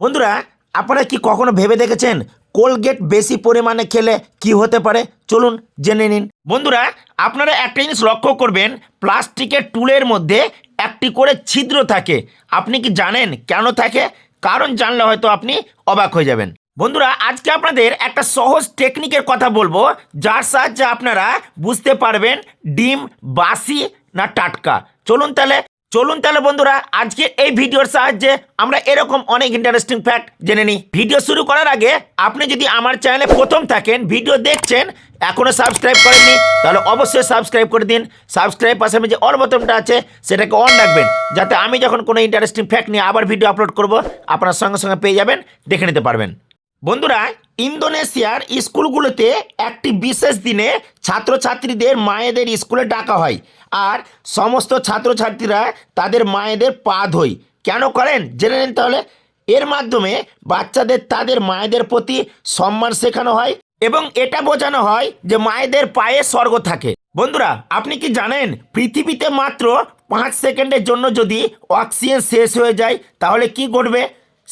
বন্ধুরা, আপনারা কি কখনো ভেবে দেখেছেন কোলগেট বেশি পরিমাণে খেলে কি হতে পারে? চলুন জেনে নিন। বন্ধুরা, আপনারা একটা জিনিস লক্ষ্য করবেন, প্লাস্টিকের টুলের মধ্যে একটি করে ছিদ্র থাকে। আপনি কি জানেন কেন থাকে? কারণ জানলে হয়তো আপনি অবাক হয়ে যাবেন। বন্ধুরা, আজকে আপনাদের একটা সহজ টেকনিকের কথা বলব, যার সাহায্যে আপনারা বুঝতে পারবেন ডিম, বাসি না টাটকা। চলুন তাহলে চলুন তাহলে বন্ধুরা, আজকে এই ভিডিওর সাহায্যে আমরা এরকম অনেক ইন্টারেস্টিং ফ্যাক্ট জেনে নিই। ভিডিও শুরু করার আগে আপনি যদি আমার চ্যানেলে প্রথম থাকেন, ভিডিও দেখছেন এখনও সাবস্ক্রাইব করেননি, তাহলে অবশ্যই সাবস্ক্রাইব করে দিন। সাবস্ক্রাইব পাশে যে অল বোতামটা আছে, সেটাকে অন রাখবেন, যাতে আমি যখন কোনো ইন্টারেস্টিং ফ্যাক্ট নিয়ে আবার ভিডিও আপলোড করব, আপনার সঙ্গে সঙ্গে পেয়ে যাবেন, দেখে নিতে পারবেন। বন্ধুরা ইন্দোনেশিয়ার স্কুলগুলোতে একটি বিশেষ দিনে ছাত্রছাত্রীদের মায়েদের স্কুলে ডাকা হয় আর সমস্ত ছাত্রছাত্রীরা তাদের মায়েদের পা ধোয়। কেন করেন? জেনে নিন তাহলে। এর মাধ্যমে বাচ্চাদের তাদের মায়েদের প্রতি সম্মান শেখানো হয় এবং এটা বোঝানো হয় যে মায়েদের পায়ে স্বর্গ থাকে। বন্ধুরা, আপনি কি জানেন পৃথিবীতে মাত্র পাঁচ সেকেন্ডের জন্য যদি অক্সিজেন শেষ হয়ে যায়, তাহলে কি ঘটবে?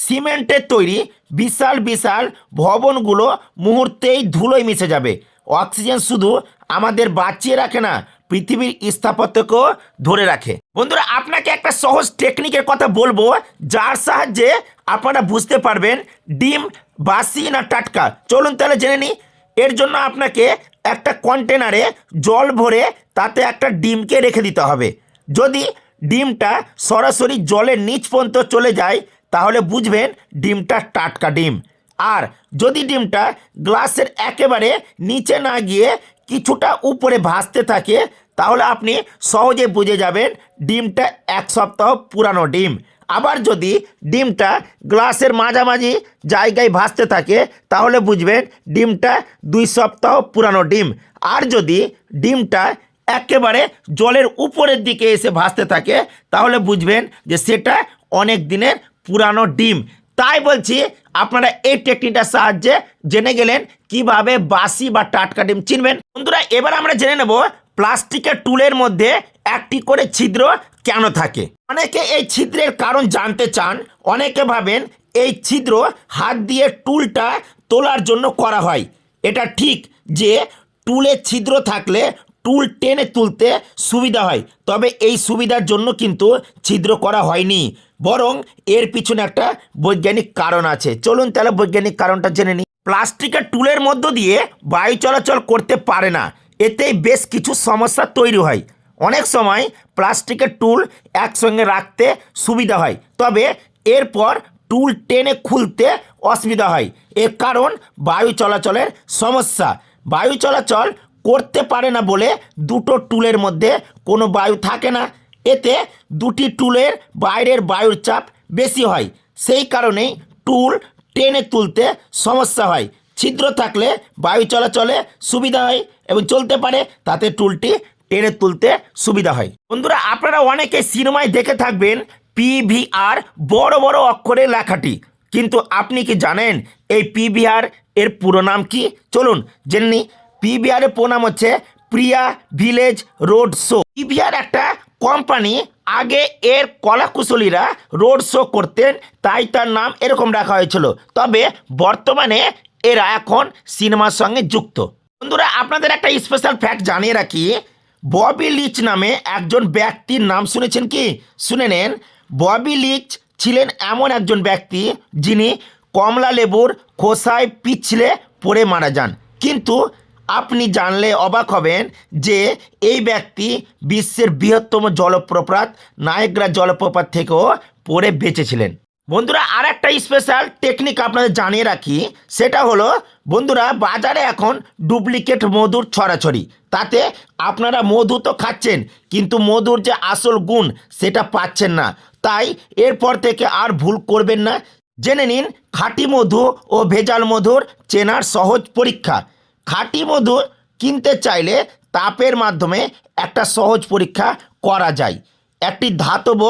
সিমেন্টের তৈরি বিশাল বিশাল ভবনগুলো মুহূর্তেই ধুলোয় মিশে যাবে। অক্সিজেন শুধু আমাদের বাঁচিয়ে রাখে না, পৃথিবীর স্থাপত্যকেও ধরে রাখে। বন্ধুরা, আপনাকে একটা সহজ টেকনিকের কথা বলব, যার সাহায্যে আপনারা বুঝতে পারবেন ডিম, বাসি না টাটকা। চলুন তাহলে জেনে নিই। এর জন্য আপনাকে একটা কন্টেনারে জল ভরে তাতে একটা ডিমকে রেখে দিতে হবে। যদি ডিমটা সরাসরি জলের নিচ পর্যন্ত চলে যায় তাহলে বুঝবেন ডিমটা টাটকা ডিম। আর যদি ডিমটা গ্লাসের একেবারে নিচে না গিয়ে কিছুটা উপরে ভাসতে থাকে, তাহলে আপনি সহজে বুঝে যাবেন ডিমটা এক সপ্তাহ পুরানো ডিম। আবার যদি ডিমটা গ্লাসের মাঝামাঝি জায়গায় ভাসতে থাকে, তাহলে বুঝবেন ডিমটা দুই সপ্তাহ পুরানো ডিম। আর যদি ডিমটা একেবারে জলের উপরের দিকে এসে ভাসতে থাকে, তাহলে বুঝবেন যে সেটা অনেক দিনের পুরানো ডিম। তাই বলছি, আপনারা এই টেকনিকটার সাহায্যে জেনে গেলেন কীভাবে বাসি বা টাটকা ডিম চিনবেন। বন্ধুরা, এবার আমরা জেনে নেব প্লাস্টিকের টুলের মধ্যে একটি করে ছিদ্র কেন থাকে। অনেকে এই ছিদ্রের কারণ জানতে চান, অনেকে ভাবেন এই ছিদ্র হাত দিয়ে টুলটা তোলার জন্য করা হয়। এটা ঠিক যে টুলে ছিদ্র থাকলে টুল টেনে তুলতে সুবিধা হয়। তবে এই সুবিধার জন্য কিন্তু ছিদ্র করা হয়নি। বরং এর পিছনে একটা বৈজ্ঞানিক কারণ আছে। চলুন তাহলে বৈজ্ঞানিক কারণটা জেনে নিই। প্লাস্টিকের টুলের মধ্য দিয়ে বায়ু চলাচল করতে পারে না। এতেই বেশ কিছু সমস্যা তৈরি হয়। অনেক সময় প্লাস্টিকের টুল একসঙ্গে রাখতে সুবিধা হয়। তবে এরপর টুল টেনে খুলতে অসুবিধা হয়। এর কারণ বায়ু চলাচলের সমস্যা। বায়ু চলাচল করতে পারে না বলে দুটো টুলের মধ্যে কোনো বায়ু থাকে না। এতে দুটি টুলের বাইরের বায়ুর চাপ বেশি হয়। সেই কারণেই টুল টেনে তুলতে সমস্যা হয়। ছিদ্র থাকলে বায়ু চলাচলে সুবিধা হয় এবং চলতে পারে, তাতে টুলটি টেনে তুলতে সুবিধা হয়। বন্ধুরা, আপনারা অনেকে সিনেমায় দেখে থাকবেন পিভিআর বড় বড় অক্ষরে লেখাটি। কিন্তু আপনি কি জানেন এই পিভিআর এর পুরো নাম কি? চলুন জেনে নিই পিভিআর এর পুরো নাম হচ্ছে Priya village road show. PVR একটা কোম্পানি আগে এর কলাকুশলীরা রোড শো করতেন, তাই তার নাম এরকম রাখা হয়েছিল। তবে বর্তমানে এরা এখন সিনেমার সঙ্গে যুক্ত। বন্ধুরা, আপনাদের একটা স্পেশাল ফ্যাক্ট জানিয়ে রাখি। ববি লিচ নামে একজন ব্যক্তির নাম শুনেছেন কি? শুনে নেন। ববি লিচ ছিলেন এমন একজন ব্যক্তি যিনি কমলা লেবুর খোসায় পিছলে পড়ে মারা যান। কিন্তু আপনি জানলে অবাক হবেন যে এই ব্যক্তি বিশ্বের বৃহত্তম জলপ্রপাত নায়গ্রা জলপ্রপাত থেকেও পড়ে বেঁচেছিলেন। বন্ধুরা আর একটা স্পেশাল টেকনিক আপনাদের জানিয়ে রাখি, সেটা হলো, বন্ধুরা, বাজারে এখন ডুপ্লিকেট মধুর ছড়াছড়ি। তাতে আপনারা মধু তো খাচ্ছেন, কিন্তু মধুর যে আসল গুণ, সেটা পাচ্ছেন না। তাই এরপর থেকে আর ভুল করবেন না। জেনে নিন, খাঁটি মধু ও ভেজাল মধুর চেনার সহজ পরীক্ষা। খাঁটি মধু কিনতে চাইলে তাপের মাধ্যমে একটা সহজ পরীক্ষা করা যায়। একটি ধাতব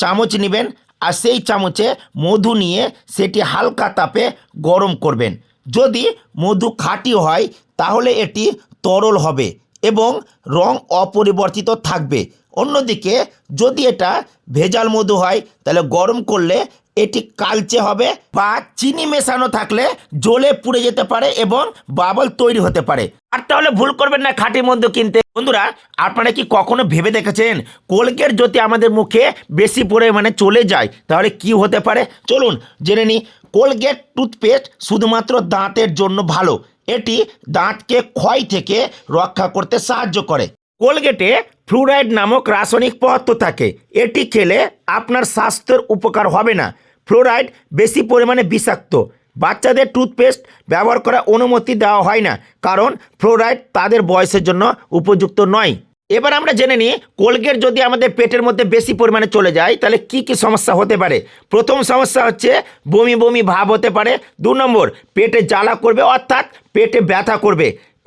চামচ নেবেন আর সেই চামচে মধু নিয়ে সেটি হালকা তাপে গরম করবেন। যদি মধু খাঁটি হয়, তাহলে এটি তরল হবে এবং রং অপরিবর্তিত থাকবে। অন্যদিকে যদি এটা ভেজাল মধু হয়, তাহলে গরম করলে এটি কালচে হবে বা চিনি মেশানো থাকলে জলে পুড়ে যেতে পারে এবং বাবল তৈরি হতে পারে। আর তাহলে ভুল করবেন না খাঁটি মধ্য কিনতে। বন্ধুরা, আপনারা কি কখনো ভেবে দেখেছেন কোলগেট যদি আমাদের মুখে বেশি পরিমাণে চলে যায়, তাহলে কি হতে পারে? চলুন জেনে নিই। কোলগেট টুথপেস্ট শুধুমাত্র দাঁতের জন্য ভালো। এটি দাঁতকে ক্ষয় থেকে রক্ষা করতে সাহায্য করে। কোলগেটে ফ্লুরাইড নামক রাসায়নিক পদার্থ থাকে। এটি খেলে আপনার স্বাস্থ্যের উপকার হবে না। ফ্লোরাইড বেশি পরিমাণে বিষাক্ত। বাচ্চাদের টুথপেস্ট ব্যবহার করার অনুমতি দেওয়া হয় না, কারণ ফ্লোরাইড তাদের বয়সের জন্য উপযুক্ত নয়। এবার আমরা জেনে নিই, কোলগেট যদি আমাদের পেটের মধ্যে বেশি পরিমাণে চলে যায়, তাহলে কি কি সমস্যা হতে পারে? প্রথম সমস্যা হচ্ছে, বমি বমি ভাব হতে পারে। দু নম্বর, পেটে জ্বালা করবে, অর্থাৎ পেটে ব্যথা করবে।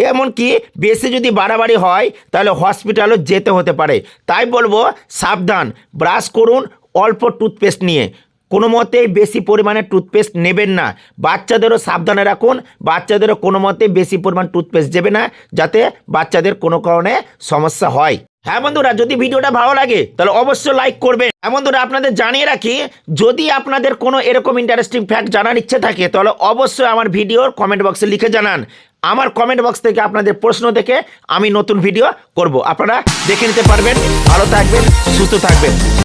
এমনকি বেশি যদি বাড়াবাড়ি হয়, তাহলে হসপিটালও যেতে হতে পারে। তাই বলব, সাবধান, ব্রাশ করুন, অল্প টুথপেস্ট নিয়ে। কোনো মতেই বেশি পরিমাণে টুথপেস্ট নেবেন না। বাচ্চাদেরও সাবধানে রাখুন, বাচ্চাদেরও কোনো মতে বেশি পরিমাণ টুথপেস্ট দেবে না, যাতে বাচ্চাদের কোনো কারণে সমস্যা হয়। হ্যাঁ বন্ধুরা, যদি ভিডিওটা ভালো লাগে, তাহলে অবশ্যই লাইক করবেন। হ্যাঁ বন্ধুরা, আপনাদের জানিয়ে রাখি, যদি আপনাদের কোনো এরকম ইন্টারেস্টিং ফ্যাক্ট জানার ইচ্ছে থাকে, তাহলে অবশ্যই আমার ভিডিওর কমেন্ট বক্সে লিখে জানান। আমার কমেন্ট বক্স থেকে আপনাদের প্রশ্ন দেখে আমি নতুন ভিডিও করব। আপনারা দেখে নিতে পারবেন। ভালো থাকবেন, সুস্থ থাকবেন।